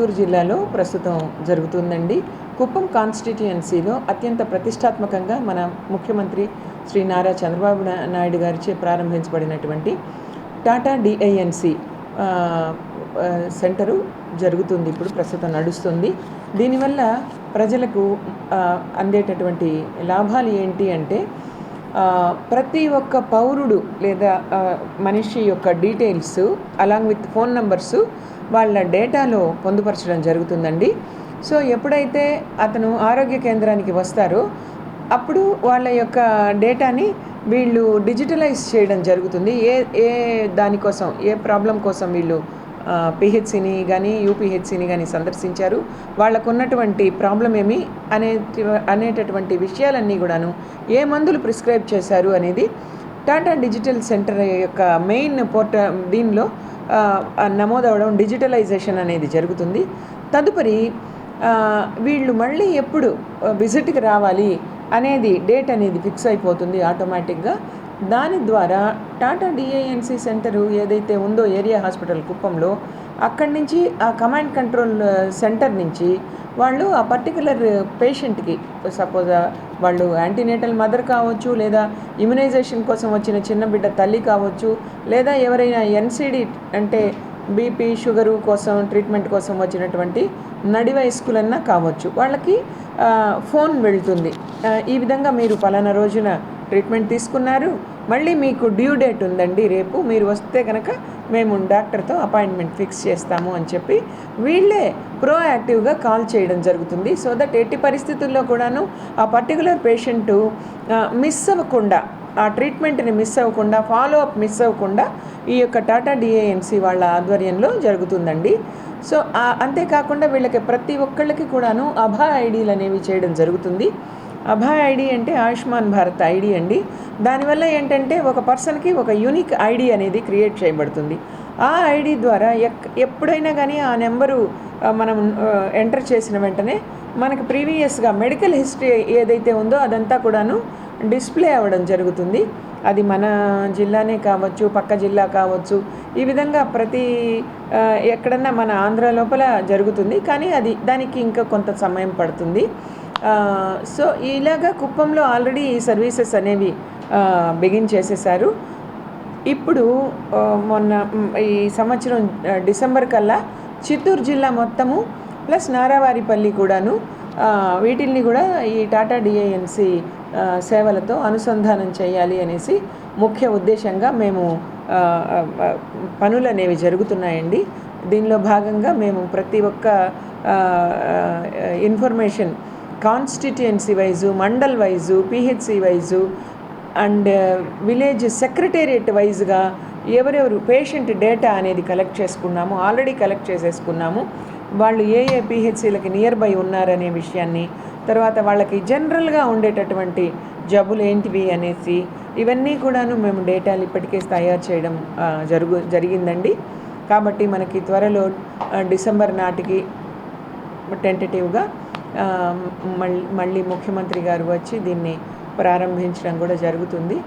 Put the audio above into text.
చిత్తూరు జిల్లాలో ప్రస్తుతం జరుగుతుందండి. కుప్పం కాన్స్టిట్యుయెన్సీలో అత్యంత ప్రతిష్టాత్మకంగా మన ముఖ్యమంత్రి శ్రీ నారా చంద్రబాబు నాయుడు గారిచే ప్రారంభించబడినటువంటి టాటా డిఐఎన్సి సెంటరు జరుగుతుంది ఇప్పుడు ప్రస్తుతం నడుస్తుంది. దీనివల్ల ప్రజలకు అందేటటువంటి లాభాలు ఏంటి అంటే ప్రతి ఒక్క పౌరుడు లేదా మనిషి యొక్క details along with phone numbers వాళ్ళ డేటాలో పొందుపరచడం జరుగుతుందండి. సో ఎప్పుడైతే అతను ఆరోగ్య కేంద్రానికి వస్తారో అప్పుడు వాళ్ళ యొక్క డేటాని వీళ్ళు డిజిటలైజ్ చేయడం జరుగుతుంది. ఏ ఏ దానికోసం ఏ ప్రాబ్లం కోసం వీళ్ళు పిహెచ్సిని కానీ యూపీహెచ్సిని కానీ సందర్శించారు. వాళ్ళకు ఉన్నటువంటి ప్రాబ్లం ఏమి? అనే అనేటటువంటి విషయాలన్నీ కూడాను ఏ మందులు ప్రిస్క్రైబ్ చేశారు అనేది టాటా డిజిటల్ సెంటర్ యొక్క మెయిన్ పోర్ట దీనిలో నమోదవడం డిజిటలైజేషన్ అనేది జరుగుతుంది. తదుపరి వీళ్ళు మళ్ళీ ఎప్పుడు విజిట్కి రావాలి అనేది డేట్ అనేది ఫిక్స్ అయిపోతుంది ఆటోమేటిక్గా. దాని ద్వారా టాటా డిఐఎన్సి సెంటరు ఏదైతే ఉందో ఏరియా హాస్పిటల్ కుప్పంలో అక్కడి నుంచి ఆ కమాండ్ కంట్రోల్ సెంటర్ నుంచి వాళ్ళు ఆ పర్టికులర్ పేషెంట్కి సపోజ్ వాళ్ళు యాంటీనేటల్ మదర్ కావచ్చు లేదా ఇమ్యునైజేషన్ కోసం వచ్చిన చిన్న బిడ్డ తల్లి కావచ్చు లేదా ఎవరైనా ఎన్సిడి అంటే బీపీ షుగరు కోసం ట్రీట్మెంట్ కోసం వచ్చినటువంటి నడి వయస్కులన్నా కావచ్చు. వాళ్ళకి ఫోన్ వెళ్తుంది. ఈ విధంగా మీరు పలానా రోజున ట్రీట్మెంట్ తీసుకున్నారు. మళ్ళీ మీకు డ్యూ డేట్ ఉందండి రేపు. మీరు వస్తే కనుక మేము డాక్టర్తో అపాయింట్మెంట్ ఫిక్స్ చేస్తాము అని చెప్పి వీళ్ళే ప్రోయాక్టివ్గా కాల్ చేయడం జరుగుతుంది. సో దట్ ఎట్టి పరిస్థితుల్లో కూడాను ఆ పర్టికులర్ పేషెంటు మిస్ అవ్వకుండా ఆ ట్రీట్మెంట్ని మిస్ అవ్వకుండా ఫాలో అప్ మిస్ అవ్వకుండా ఈ యొక్క టాటా డిఏఎంసి వాళ్ళ ఆధ్వర్యంలో జరుగుతుందండి. సో అంతేకాకుండా వీళ్ళకి ప్రతి ఒక్కళ్ళకి కూడాను అభా ఐడీలు అనేవి చేయడం జరుగుతుంది. అభయ్ ఐడి అంటే ఆయుష్మాన్ భారత్ ఐడి అండి. దానివల్ల ఏంటంటే ఒక పర్సన్కి ఒక యూనిక్ ఐడి అనేది క్రియేట్ చేయబడుతుంది. ఆ ఐడి ద్వారా ఎక్ ఎప్పుడైనా కానీ ఆ నెంబరు మనం ఎంటర్ చేసిన వెంటనే మనకు ప్రీవియస్గా మెడికల్ హిస్టరీ ఏదైతే ఉందో అదంతా కూడాను డిస్ప్లే అవ్వడం జరుగుతుంది. అది మన జిల్లానే కావచ్చు పక్క జిల్లా కావచ్చు ఈ విధంగా ప్రతి ఎక్కడన్నా మన ఆంధ్ర లోపల జరుగుతుంది. కానీ అది దానికి ఇంకా కొంత సమయం పడుతుంది. సో ఇలాగా కుప్పంలో ఆల్రెడీ ఈ సర్వీసెస్ అనేవి బిగిన్ చేసేసారు ఇప్పుడు మొన్న ఈ సంవత్సరం డిసెంబర్ కల్లా చిత్తూరు జిల్లా మొత్తము ప్లస్ నారావారిపల్లి కూడాను వీటిల్ని కూడా ఈ టాటా డిఐఎన్సి సేవలతో అనుసంధానం చేయాలి అనేసి ముఖ్య ఉద్దేశంగా మేము పనులు అనేవి జరుగుతున్నాయండి. దీనిలో భాగంగా మేము ప్రతి ఒక్క information constituency wise mandal wise PHC wise and village secretariat వైజ్గా ఎవరెవరు పేషెంట్ డేటా అనేది కలెక్ట్ చేసుకున్నాము ఆల్రెడీ కలెక్ట్ చేసేసుకున్నాము. వాళ్ళు ఏ ఏ పిహెచ్సిలకి నియర్ బై ఉన్నారనే విషయాన్ని తర్వాత వాళ్ళకి జనరల్గా ఉండేటటువంటి జబ్బులు ఏంటివి అనేసి ఇవన్నీ కూడాను మేము డేటాలు ఇప్పటికే తయారు చేయడం జరుగు జరిగిందండి. కాబట్టి మనకి త్వరలో డిసెంబర్ నాటికి టెంటేటివ్గా మళ్ళీ మళ్ళీ ముఖ్యమంత్రి గారు వచ్చి దీన్ని ప్రారంభించడం కూడా జరుగుతుంది.